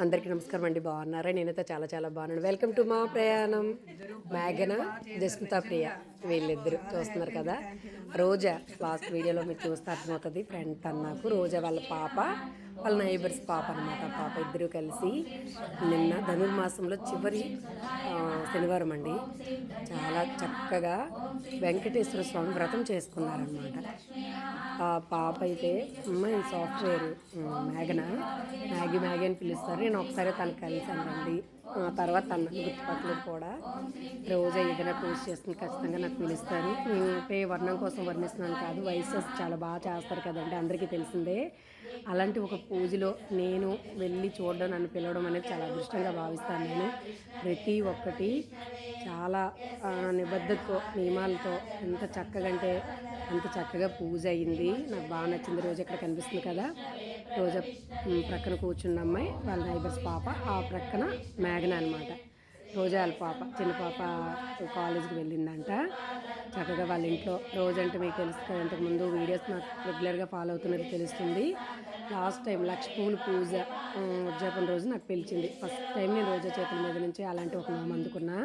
అందరికీ నమస్కారం అండి. బాగున్నారా? నేనైతే చాలా చాలా బాగున్నాను. వెల్కమ్ టు మా ప్రయాణం. మేఘన జస్మితా ప్రియ వీళ్ళిద్దరు చూస్తున్నారు కదా. రోజా లాస్ట్ వీడియోలో మీరు చూస్తే అర్థమవుతుంది. ఫ్రెండ్ తన్నాకు రోజా వాళ్ళ పాప. వాళ్ళ నైబర్స్ పాప అనమాట పాప ఇద్దరు కలిసి నిన్న ధనుర్మాసంలో చివరి శనివారం అండి. చాలా చక్కగా వెంకటేశ్వర స్వామి వ్రతం చేసుకున్నారనమాట ఆ పాప అయితే అమ్మాయి సాఫ్ట్వేర్ మేఘన? మ్యాగీ మ్యాగీ అని పిలుస్తారు. నేను ఒకసారి తను కలిసానండి తర్వాత అన్న గుర్తుపట్టలేదు కూడా. రోజు ఏదైనా పూజ చేస్తుంది ఖచ్చితంగా నాకు పిలుస్తారు. నేను పే వర్ణం కోసం వర్ణిస్తున్నాను కాదు వైసెస్ చాలా బాగా చేస్తారు కదండి అందరికీ తెలిసిందే. అలాంటి ఒక పూజలో నేను వెళ్ళి చూడడం నన్ను పిలవడం అనేది చాలా అదృష్టంగా భావిస్తాను నేను. ప్రతి ఒక్కటి చాలా నిబద్ధతతో నియమాలతో ఎంత చక్కగా అంటే అంత చక్కగా పూజ అయింది. నాకు బాగా నచ్చింది రోజు ఇక్కడ కనిపిస్తుంది కదా. రోజు ప్రక్కన కూర్చున్న అమ్మాయి వాళ్ళ నైబర్స్ పాప ఆ ప్రక్కన మేఘన అనమాట రోజా వాళ్ళ పాప చిన్న పాప కాలేజీకి వెళ్ళిందంట. చక్కగా వాళ్ళ ఇంట్లో రోజంటే మీకు తెలుసు కదా ఇంతకుముందు వీడియోస్ నాకు రెగ్యులర్గా ఫాలో అవుతున్నది తెలుస్తుంది. లాస్ట్ టైం లక్ష పూలు పూజ ఉద్యాపన రోజు నాకు పిలిచింది. ఫస్ట్ టైం నేను రోజా చేతుల మీద నుంచి అలాంటి ఒక నామం అందుకున్నా.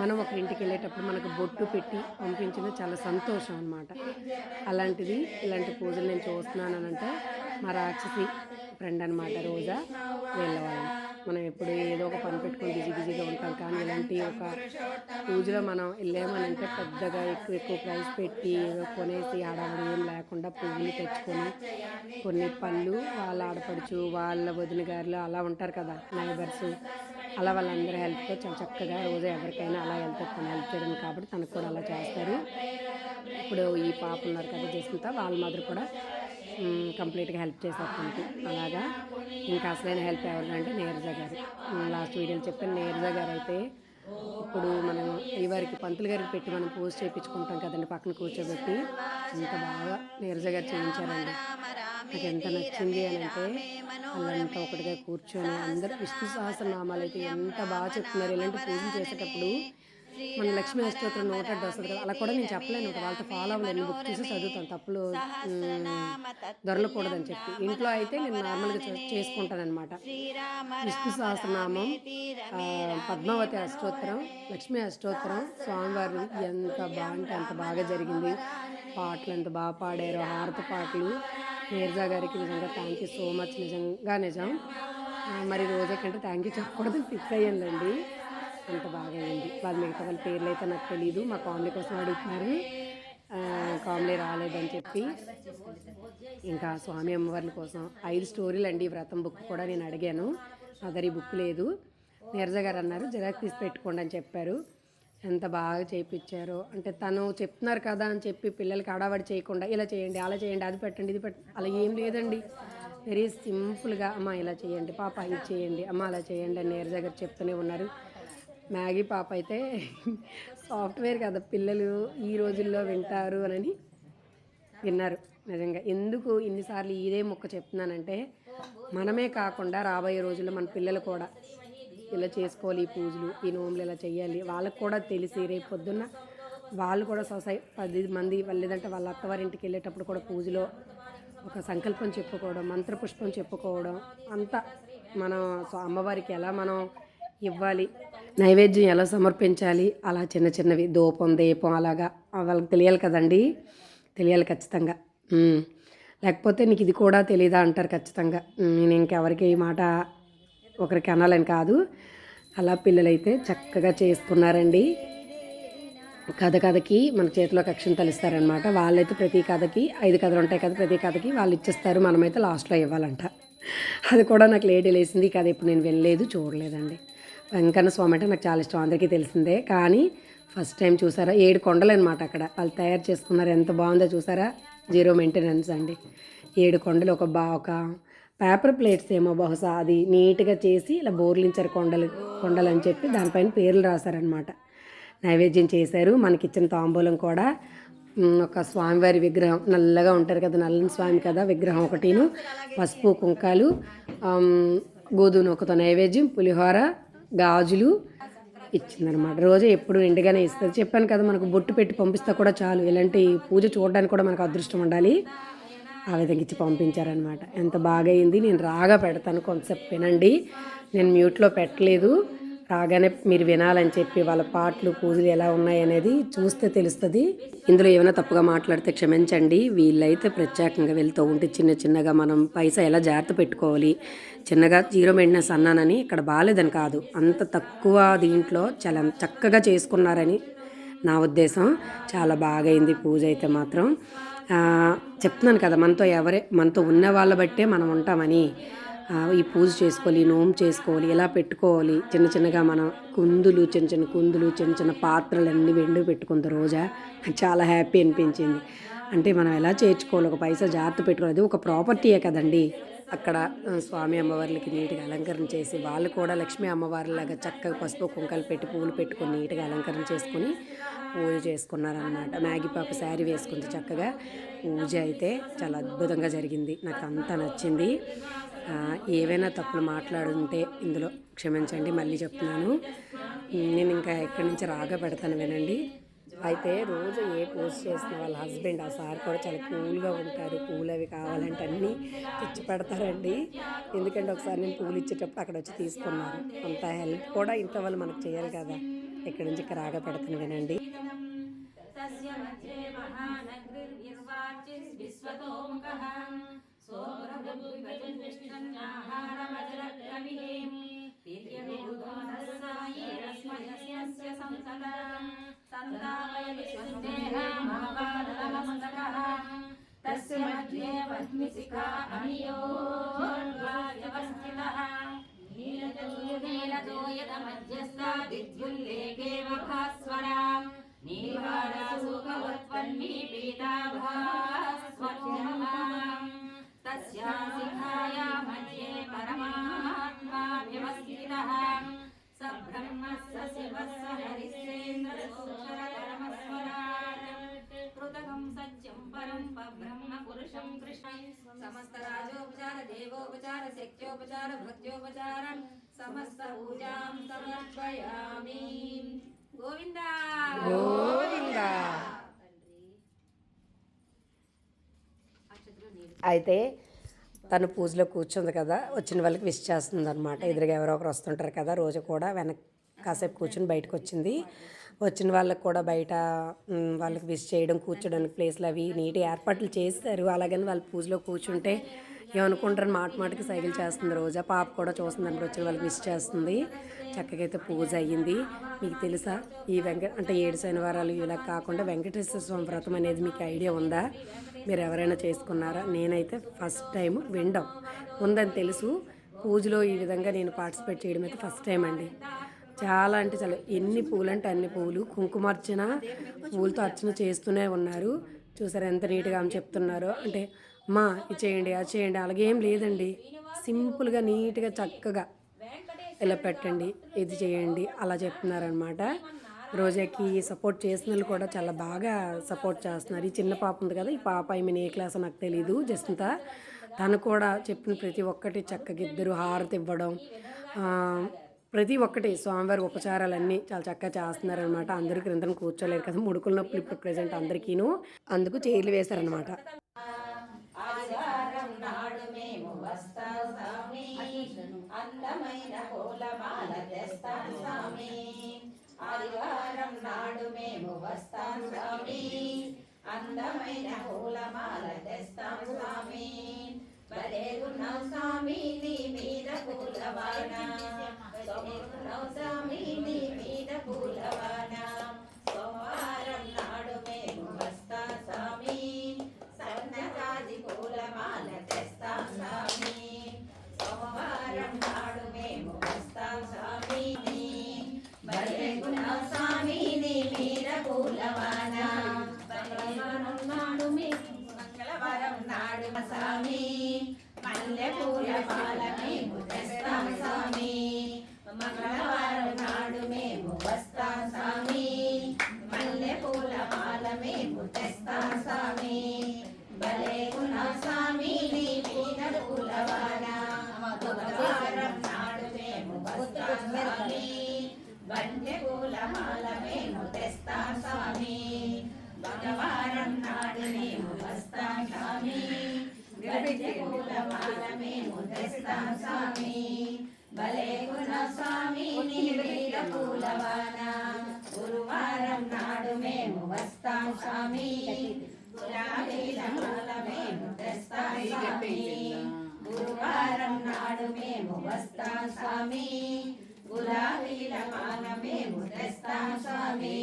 మనం ఒక ఇంటికి వెళ్ళేటప్పుడు మనకు బొట్టు పెట్టి పంపించిన చాలా సంతోషం అనమాట అలాంటిది ఇలాంటి పూజలు నేను చూస్తున్నాను అంటే మా రాక్షసి ఫ్రెండ్ అనమాట రోజా వెళ్ళేవాళ్ళం మనం ఎప్పుడు ఏదో ఒక పని పెట్టుకొని బిజీ బిజీగా ఉంటాం. కానీ ఇలాంటి ఒక పూజలో మనం వెళ్ళామనంటే పెద్దగా ఎక్కువ ఎక్కువ ప్రైస్ పెట్టి ఏదో కొనేసి ఆడవాళ్ళు ఏం లేకుండా పువ్వులు తెచ్చుకొని కొన్ని పళ్ళు వాళ్ళ ఆడపడుచు వాళ్ళ వదిన గారులు అలా ఉంటారు కదా నైబర్స్ అలా వాళ్ళందరూ హెల్ప్తో చాలా చక్కగా రోజు ఎవరికైనా అలా వెళ్తే తను హెల్ప్ చేయడం కాబట్టి తనకు కూడా అలా చేస్తారు. ఇప్పుడు ఈ పాప ఉన్నారు కదా చేసుకుంటా వాళ్ళ మాదిరి కూడా కంప్లీట్గా హెల్ప్ చేశారు తనకి. అలాగా. ఇంకా అసలైన హెల్ప్ ఎవరంటే నీరజ గారు. లాస్ట్ వీడియోలో చెప్పిన నీరజ గారు అయితే ఇప్పుడు మనం ఈ వారికి పంతులు గారికి పెట్టి మనం పోస్ట్ చేయించుకుంటాం కదండి పక్కన కూర్చోబెట్టి. ఎంత బాగా నీరజ గారు చేయించారండి. నాకు ఎంత నచ్చింది అని అంటే వాళ్ళంతా ఒకటిగా కూర్చొని అందరూ విష్ణు సహస్రనామాలు అయితే ఎంత బాగా చెప్తున్నారు. ఇలాంటి పూజలు చేసేటప్పుడు మన లక్ష్మీ అష్టోత్తరం నూట అడ్డు వస్తుంది కదా అలా కూడా నేను చెప్పలేను ఒక వాళ్ళతో ఫాలో అవ్వలేను. బుక్ చూసి చదువుతాను. తప్పులు దొరలకూడదని చెప్పి. ఇంట్లో అయితే నేను నార్మల్గా చేసుకుంటాను అనమాట విష్ణు సహస్రనామం పద్మావతి అష్టోత్తరం లక్ష్మీ అష్టోత్తరం స్వామివారి ఎంత బాగుంటే అంత బాగా జరిగింది. పాటలు ఎంత బాగా పాడారు హారతి పాటలు. నీర్జా గారికి నిజంగా థ్యాంక్ యూ సో మచ్ నిజంగా నిజం. మరి రోజే కంటే థ్యాంక్ యూ చెప్పకూడదని ఫిక్స్ అయ్యానులేండి. అంత బాగా అయింది. వాళ్ళ మిగతా వాళ్ళ పేర్లు అయితే నాకు తెలియదు మా కామ్లీ కోసం అడుగుతున్నారు. కామ్లీ రాలేదని చెప్పి. ఇంకా స్వామి అమ్మవార్ల కోసం ఐదు స్టోరీలు అండి వ్రతం బుక్ కూడా నేను అడిగాను. అదరి బుక్ లేదు. నీరజ గారు అన్నారు జిరాక్ తీసి పెట్టుకోండి అని చెప్పారు. ఎంత బాగా చేయించారో అంటే తను చెప్తున్నారు కదా అని చెప్పి పిల్లలకి అడావడి చేయకుండా ఇలా చేయండి అలా చేయండి అది పెట్టండి ఇది పెట్టండి అలా ఏం లేదండి. వెరీ సింపుల్గా అమ్మ ఇలా చేయండి పాప ఇది చేయండి అమ్మ అలా చేయండి అని నీరజ గారు చెప్తూనే ఉన్నారు. మ్యాగీ పాప అయితే సాఫ్ట్వేర్ కదా పిల్లలు ఈ రోజుల్లో వింటారు అని విన్నారు నిజంగా. ఎందుకు ఇన్నిసార్లు ఇదే మొక్క చెప్తున్నానంటే మనమే కాకుండా రాబోయే రోజుల్లో మన పిల్లలు కూడా ఇలా చేసుకోవాలి ఈ పూజలు ఈ నోములు ఇలా చేయాలి. వాళ్ళకు కూడా తెలిసి రేపు పొద్దున్న వాళ్ళు కూడా సొసై పది మంది లేదంటే వాళ్ళ అత్తవారింటికి వెళ్ళేటప్పుడు కూడా పూజలో ఒక సంకల్పం చెప్పుకోవడం మంత్రపుష్పం చెప్పుకోవడం అంతా మనం అమ్మవారికి ఎలా మనం ఇవ్వాలి నైవేద్యం ఎలా సమర్పించాలి? అలా చిన్న చిన్నవి దూపం దీపం అలాగా. వాళ్ళకి తెలియాలి కదండి? తెలియాలి ఖచ్చితంగా. లేకపోతే నీకు ఇది కూడా తెలియదా అంటారు ఖచ్చితంగా. నేను ఇంకెవరికి ఈ మాట ఒకరికి అనాలని కాదు. అలా పిల్లలైతే చక్కగా చేస్తున్నారండి. కథ కథకి మన చేతిలోకి అక్షంతలు తలుస్తారనమాట వాళ్ళైతే ప్రతి కథకి ఐదు కథలు ఉంటాయి కదా ప్రతి కథకి వాళ్ళు ఇచ్చేస్తారు. మనమైతే లాస్ట్లో ఇవ్వాలంట. అది కూడా నాకు లేట్ లేసింది. కథ ఇప్పుడు నేను వెళ్ళలేదు చూడలేదండి. వెంకన్న స్వామి అంటే నాకు చాలా ఇష్టం. అందరికీ తెలిసిందే. కానీ ఫస్ట్ టైం చూసారా? ఏడు కొండలు అనమాట అక్కడ. వాళ్ళు తయారు చేసుకున్నారు. ఎంత బాగుందో చూసారా? జీరో మెయింటెనెన్స్ అండి. ఏడు కొండలు ఒక బా ఒక పేపర్ ప్లేట్స్ ఏమో బహుశా అది నీట్గా చేసి ఇలా బోర్లించారు కొండలు కొండలు అని చెప్పి దానిపైన పేర్లు రాశారనమాట. నైవేద్యం చేశారు. మనకిచ్చిన తాంబూలం కూడా ఒక స్వామివారి విగ్రహం. నల్లగా ఉంటారు కదా నల్లని స్వామి కదా విగ్రహం ఒకటిను. పసుపు కుంకాలు గోధుమ నూకతో నైవేద్యం పులిహోర గాజులు ఇచ్చిందనమాట రోజు ఎప్పుడు నిండుగానే ఇస్తుంది చెప్పాను కదా మనకు బొట్టు పెట్టి పంపిస్తే కూడా చాలు. ఇలాంటి పూజ చూడడానికి కూడా మనకు అదృష్టం ఉండాలి. ఆ విధంగా ఇచ్చి పంపించారనమాట ఎంత బాగా అయింది నేను రాగా పెడతాను కొంతసేపు వినండి. నేను మ్యూట్లో పెట్టలేదు. రాగానే మీరు వినాలని చెప్పి వాళ్ళ పాటలు పూజలు ఎలా ఉన్నాయి అనేది చూస్తే తెలుస్తుంది. ఇందులో ఏమైనా తప్పుగా మాట్లాడితే క్షమించండి. వీళ్ళైతే ప్రత్యేకంగా వెళ్తూ ఉంటే చిన్న చిన్నగా మనం పైసా ఎలా జాగ్రత్త పెట్టుకోవాలి? చిన్నగా జీరో మెయింటెనెన్స్ అన్నానని ఇక్కడ బాగాలేదని కాదు. అంత తక్కువ దీంట్లో చాలా చక్కగా చేసుకున్నారని నా ఉద్దేశం. చాలా బాగా అయింది పూజ అయితే మాత్రం. చెప్తున్నాను కదా మనతో ఎవరే మనతో ఉన్న వాళ్ళ బట్టే మనం ఉంటామని. ఈ పూజ చేసుకోవాలి నోం చేసుకోవాలి ఎలా పెట్టుకోవాలి చిన్న చిన్నగా మనం కుందులు చిన్న చిన్న కుందులు చిన్న చిన్న పాత్రలు అన్నీ వెండి పెట్టుకుంది రోజా. చాలా హ్యాపీ అనిపించింది. అంటే మనం ఎలా చేర్చుకోవాలి ఒక పైసా జాగ్రత్త పెట్టుకోవాలి. అది ఒక ప్రాపర్టీయే కదండి. అక్కడ స్వామి అమ్మవార్లకి నీట్గా అలంకరణ చేసి వాళ్ళు కూడా లక్ష్మీ అమ్మవారిలాగా చక్కగా పసుపు కుంకలు పెట్టి పూలు పెట్టుకొని నీట్గా అలంకరణ చేసుకుని పూజ చేసుకున్నారనమాట మ్యాగీ పాప శారీ వేసుకుంది చక్కగా. పూజ అయితే చాలా అద్భుతంగా జరిగింది. నాకు అంతా నచ్చింది ఏవైనా తప్పులు మాట్లాడుంటే ఇందులో క్షమించండి మళ్ళీ చెప్తున్నాను. నేను ఇంకా ఎక్కడి నుంచి రాగా పెడతాను వినండి. అయితే రోజు ఏ పోస్ట్ చేసిన వాళ్ళ హస్బెండ్ ఆ సార్ కూడా చాలా కూల్గా ఉంటారు. పూలు అవి కావాలంటే అన్నీ తెచ్చి పెడతారండి. ఎందుకంటే ఒకసారి నేను పూలు ఇచ్చేటప్పుడు అక్కడ వచ్చి తీసుకున్నారు అంత హెల్ప్ కూడా ఇంత వాళ్ళు మనకు చేయాలి కదా. ఇక్కడ నుంచి రాగా పెడతాను వినండి. తస్య మధ్యే వహ్నిశిఖా అనియోర్వా వ్యవస్థితః नीलजोयतमध्यस्था विद्युल्लेखे वखास्वरा नीवारासुकवत्पन्नी पीताभास्वक्षमाम् तस्या शिखाया मध्ये परमात्मा व्यवस्थितः स ब्रह्मः स शिवः स हरिश्चेन्द्रसोक्षर कृतकं सत्यं परं ब्रह्म पुरुषं कृष्णं समस्तराजोपचार देवोपचार शक्त्योपचार भक्त्योपचारं समस्त पूजां समर्पयामि గోవింద గోవిందా అయితే తను పూజలో కూర్చుంది కదా వచ్చిన వాళ్ళకి విష్ చేస్తుంది అనమాట ఎదురుగా ఎవరో ఒకరు వస్తుంటారు కదా రోజు కూడా వెనక్ కాసేపు కూర్చుని బయటకు వచ్చింది వచ్చిన వాళ్ళకి కూడా బయట వాళ్ళకి విష్ చేయడం కూర్చోడానికి ప్లేస్లు అవి నీటి ఏర్పాట్లు చేస్తారు. అలాగని వాళ్ళు పూజలో కూర్చుంటే ఏమనుకుంటారు మాట మాటకి సైకిల్ చేస్తుంది. రోజా పాప కూడా చూస్తుంది అన్నమాట వచ్చిన వాళ్ళకి మిస్ చేస్తుంది. చక్కగా అయితే పూజ అయ్యింది. మీకు తెలుసా ఈ వెంకట అంటే ఏడు శనివారాలు ఇలా కాకుండా వెంకటేశ్వర స్వామి వ్రతం అనేది మీకు ఐడియా ఉందా? మీరు ఎవరైనా చేసుకున్నారా? నేనైతే ఫస్ట్ టైం వినడం. ఉందని తెలుసు. పూజలో ఈ విధంగా నేను పార్టిసిపేట్ చేయడం అయితే ఫస్ట్ టైం అండి. చాలా అంటే చాలా. ఎన్ని పూలు అంటే అన్ని పూలు. కుంకుమార్చన పూలతో అర్చన చేస్తూనే ఉన్నారు. చూసారు ఎంత నీట్గా ఆమె చెప్తున్నారో. అంటే మా ఇది చేయండి అది చేయండి. అలాగే ఏం లేదండి. సింపుల్గా నీట్గా చక్కగా ఇలా పెట్టండి. ఇది చేయండి. అలా చెప్తున్నారనమాట రోజాకి సపోర్ట్ చేసిన వాళ్ళు కూడా చాలా బాగా సపోర్ట్ చేస్తున్నారు. ఈ చిన్న పాప ఉంది కదా ఈ పాప ఐ ఏ క్లాస్ నాకు తెలీదు జస్మిత. తను కూడా చెప్పిన ప్రతి ఒక్కటి చక్కగా ఇద్దరు హారతి ఇవ్వడం ప్రతి ఒక్కటి స్వామివారి ఉపచారాలన్నీ చాలా చక్కగా చేస్తున్నారనమాట అందరూ క్రిందన కూర్చోలేరు కదా ముడుకుల నొప్పులు ఇప్పుడు ప్రజెంట్ అందరికీను. అందుకు చైర్లు వేశారనమాట అందమైన పూలమాల తెస్తాం స్వామి. ఆదివారం నాడు మేము వస్తాం స్వామి. అందమైన పూలమాల తెస్తాం స్వామి. బలేగున్నావు స్వామి నీ మీద పూలవాన బలేగున్నావు స్వామి నీ మీద పూలవాన. సోమవారం నాడు మేము వస్తాం స్వామి సన్నజాజి పూలమాల తెస్తాం స్వామి సోమవారం నాడు మేము వస్తాం స్వామి బలేగున్నావు స్వామి నీ మీద పూలవాన మంగళవారం నాడు మేము మంగళవారం నాడు స్వామి మల్లె పూల మాల మేము తెస్తాం స్వామి మంగళవారం నాడు మేము వస్తాం స్వామి మల్లె పూల మాల మేము తెస్తాం స్వామి. భలే గుణ స్వామి నీ మీద పూలవాన. బుధవారం నాడు మేము వస్తా స్వామి. బండె పూల మాల మేము తెస్తా స్వామి. బుధవారం నాడు మేము వస్తా స్వామి. పూలమాల మేము తెస్తా స్వామి. భలే గుణ స్వామి నీ మీద పూలవానా. గురువారం నాడు మేము వస్తాం స్వామి. గులాబీల మాల మేము తెస్తాం స్వామి. గురువారం నాడు మేము వస్తాం స్వామి. గులాబీల మాల మేము తెస్తాం స్వామి.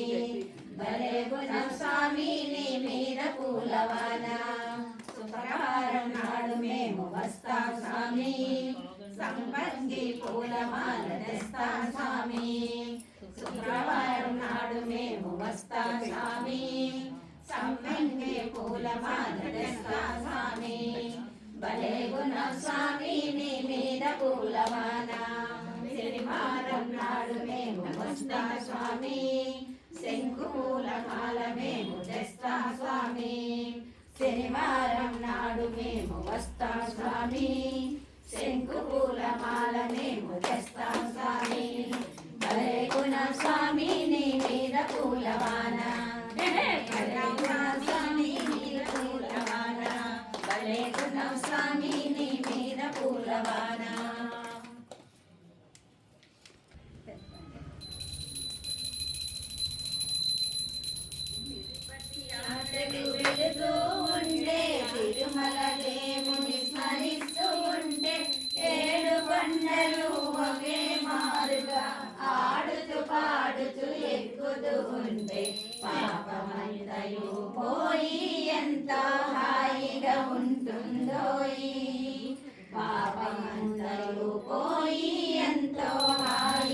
భలే గుణ స్వామి నీ మీద పూలవాన శుక్రవారం నాడు మేము వస్తాం స్వామి. సంపంగి పూలమాల తెస్తాం స్వామి. శుక్రవారం నాడు మేము వస్తా స్వామి. సంపంగి పూలమాల తెస్తాం స్వామి. భలే గుణ స్వామి నీ మీద పూలమాన శనివారం నాడు మేము వస్తా స్వామి. శంకు పూలమాల మేము తెస్తా స్వామి. శనివారం నాడు మేము వస్తా స్వామి శంకు పూలమాల మేము తెస్తాం స్వామి భలే గుణ స్వామి నీ మీద పూలవాన అందరూ పోయి ఎంతో హాయి.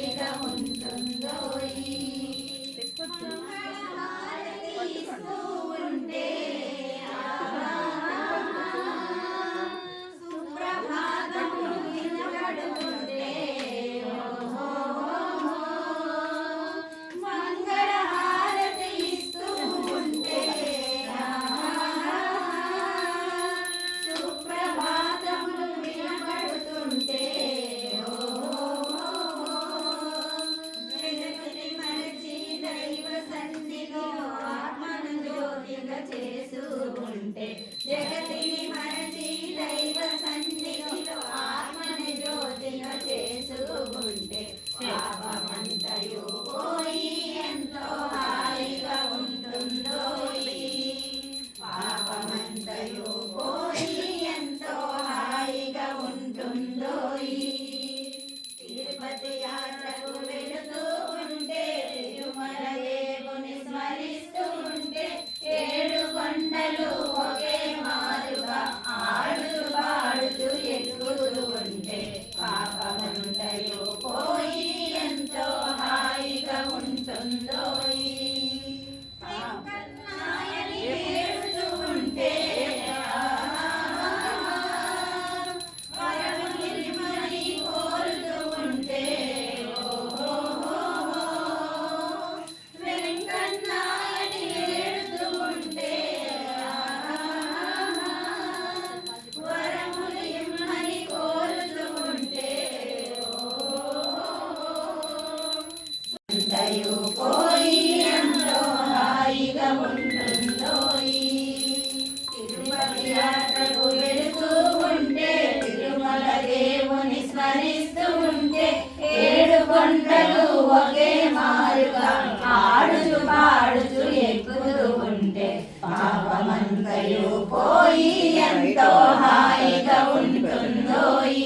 చేసుకుంటే కొండలు ఒకే మారుగా ఆడుతూ పాడుతూ ఎక్కుతూ ఉంటే పాపమంతయు పోయి ఎంతో హాయిగా ఉంటుందో ఈ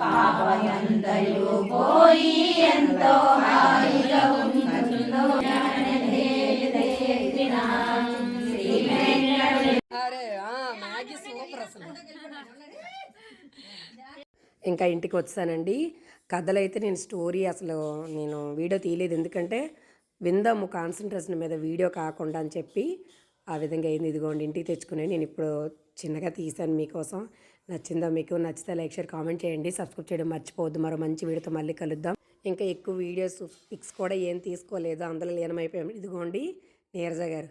పాపమంతయు పోయి ఎంతో హాయిగా ఉంటుందో శ్రీ వెంకటేశ్వర అరే మ్యాగీ సూపర్ అసలు. ఇంకా ఇంటికి వచ్చానండి. కథలు అయితే నేను స్టోరీ అసలు నేను వీడియో తీయలేదు. ఎందుకంటే విందాము కాన్సన్ట్రేషన్ మీద వీడియో కాకుండా అని చెప్పి ఆ విధంగా అయింది. ఇదిగోండి ఇంటికి తెచ్చుకుని నేను ఇప్పుడు చిన్నగా తీశాను మీకోసం. నచ్చిందా మీకు? నచ్చితే లైక్ షేర్ కామెంట్ చేయండి. సబ్స్క్రైబ్ చేయడం మర్చిపోవద్దు. మరో మంచి వీడియోతో మళ్ళీ కలుద్దాం. ఇంకా ఎక్కువ వీడియోస్ పిక్స్ కూడా ఏం తీసుకోలేదు. అందులో లీనమైపోయాం ఇదిగోండి నీరజ గారు.